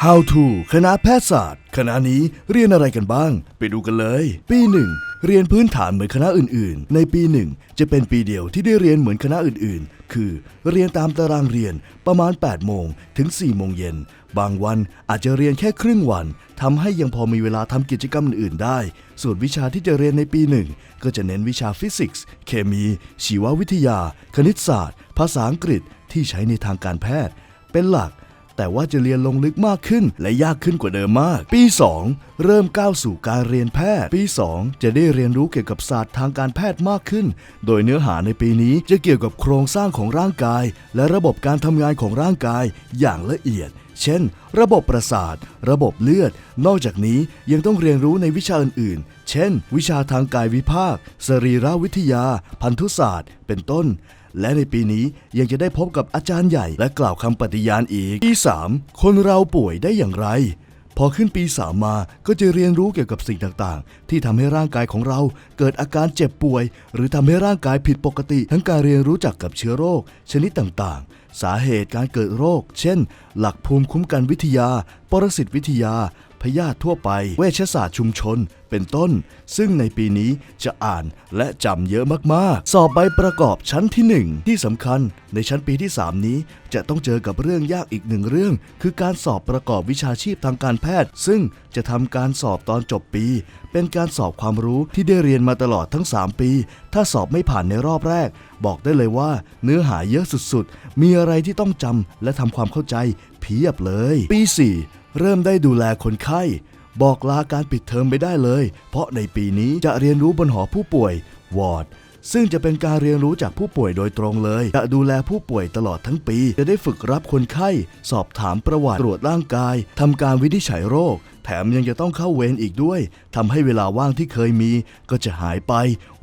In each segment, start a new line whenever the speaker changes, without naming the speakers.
How to คณะแพทยศาสตร์ คณะนี้เรียนอะไรกันบ้าง ไปดูกันเลย ปี 1 เรียนพื้นฐานเหมือนคณะอื่นๆ ในปี 1 จะเป็นปีเดียวที่ได้เรียนเหมือนคณะอื่นๆ คือ เรียนตามตารางเรียนประมาณ 8 โมงถึง 4 โมงเย็น บางวันอาจจะเรียนแค่ครึ่งวันทำให้ยังพอมีเวลาทำกิจกรรมอื่นๆ ได้ ส่วนวิชาที่จะเรียนในปีหนึ่งก็จะเน้นวิชาฟิสิกส์ เคมี ชีววิทยา คณิตศาสตร์ ภาษาอังกฤษที่ใช้ในทางการแพทย์ เป็นหลัก แต่ว่าจะเรียนลงลึกมากขึ้น และยากขึ้นกว่าเดิมมาก ปี 2 เริ่มก้าวสู่การเรียนแพทย์ ปี 2 จะได้เรียนรู้เกี่ยวกับศาสตร์ทางการแพทย์มากขึ้น โดยเนื้อหาในปีนี้จะเกี่ยวกับโครงสร้างของร่างกาย และระบบการทำงานของร่างกายอย่างละเอียด เช่น ระบบประสาท ระบบเลือด นอกจากนี้ยังต้องเรียนรู้ในวิชาอื่นๆ เช่น วิชาทางกายวิภาค สรีรวิทยา พันธุศาสตร์ เป็นต้น และในปีนี้ยังจะได้พบกับอาจารย์ใหญ่และกล่าวคำปฏิญาณอีก ปี 3 คนเราป่วยได้อย่างไร พอขึ้นปีสามาก็จะเรียนรู้เกี่ยวกับสิ่งต่างๆ ที่ทำให้ร่างกายของเราเกิดอาการเจ็บป่วย หรือทำให้ร่างกายผิดปกติ ทั้งการเรียนรู้จักกับเชื้อโรค ชนิดต่างๆ สาเหตุการเกิดโรค เช่น หลักภูมิคุ้มกันวิทยา ปรสิตวิทยา พยาธิทั่วไป เวชศาสตร์ชุมชน เป็นต้น ซึ่งในปีนี้จะอ่านและจำเยอะมากๆ สอบใบประกอบชั้นที่ 1 ที่สำคัญ ในชั้นปีที่ 3 นี้จะต้องเจอกับเรื่องยากอีกหนึ่งเรื่อง คือการสอบประกอบวิชาชีพทางการแพทย์ ซึ่ง จะทำการสอบตอนจบปี เป็นการสอบความรู้ที่ได้เรียนมาตลอดทั้ง 3 ปี ถ้าสอบไม่ผ่านในรอบแรก บอกได้เลยว่า เนื้อหาเยอะสุดๆ มีอะไรที่ต้องจำและทำความเข้าใจเพียบเลย ปี 4 เริ่มได้ดูแลคนไข้บอกลาการปิดเทอมไปได้เลย เพราะในปีนี้จะเรียนรู้บนหอผู้ป่วย วอร์ด ซึ่งจะเป็นการเรียนรู้จากผู้ป่วยโดยตรงเลย จะดูแลผู้ป่วยตลอดทั้งปี จะได้ฝึกรับคนไข้ สอบถามประวัติตรวจร่างกายทำการวินิจฉัยโรค แถมยังจะต้องเข้าเวรอีกด้วยทำให้เวลาว่างที่เคยมี ก็จะหายไป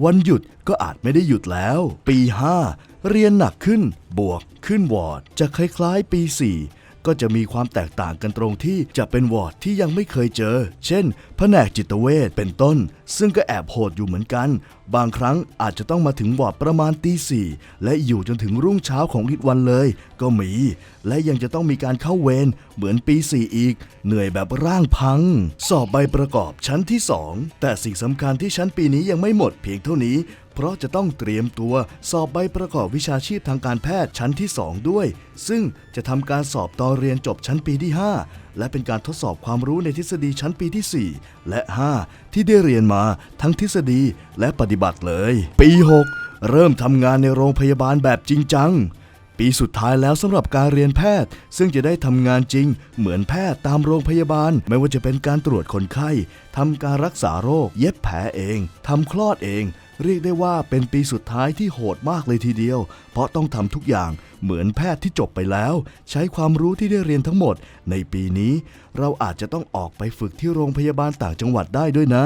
วันหยุดก็อาจไม่ได้หยุดแล้ว ปี 5 เรียนหนักขึ้น บวกขึ้นวอร์ดจะคล้ายๆ ปี 4 ก็จะมีความแตกต่างกันตรงที่จะเป็นวอร์ดที่ยังไม่เคยเจอ เช่น แผนกจิตเวชเป็นต้น ซึ่งก็แอบโหดอยู่เหมือนกัน บางครั้งอาจจะต้องมาถึงวอร์ดประมาณตีสี่และอยู่จนถึงรุ่งเช้าของอีกวันเลย ก็มี และยังจะต้องมีการเข้าเวรเหมือนปี4อีก เหนื่อยแบบร่างพัง สอบใบประกอบชั้นที่ 2 แต่สิ่งสำคัญที่ชั้นปีนี้ยังไม่หมดเพียงเท่านี้ เพราะจะต้องเตรียมตัวสอบใบประกอบวิชาชีพทางการแพทย์ชั้นที่ 2 ด้วย ซึ่งจะทำการสอบตอนเรียนจบชั้นปีที่ 5 และเป็นการทดสอบความรู้ในทฤษฎีชั้นปีที่ 4 และ 5 ที่ได้เรียนมาทั้งทฤษฎีและปฏิบัติเลย ปี 6 เริ่มทำงานในโรงพยาบาลแบบจริงจังปีสุดท้ายแล้วสำหรับการเรียนแพทย์ ซึ่งจะได้ทำงานจริง เหมือนแพทย์ตามโรงพยาบาล ไม่ว่าจะเป็นการตรวจคนไข้ทำการรักษาโรค เย็บแผลเองทำคลอดเอง เรียกได้ว่าเป็นปีสุดท้ายที่โหดมากเลยทีเดียว เพราะต้องทำทุกอย่างเหมือนแพทย์ที่จบไปแล้ว ใช้ความรู้ที่ได้เรียนทั้งหมด ในปีนี้ เราอาจจะต้องออกไปฝึกที่โรงพยาบาลต่างจังหวัดได้ด้วยนะ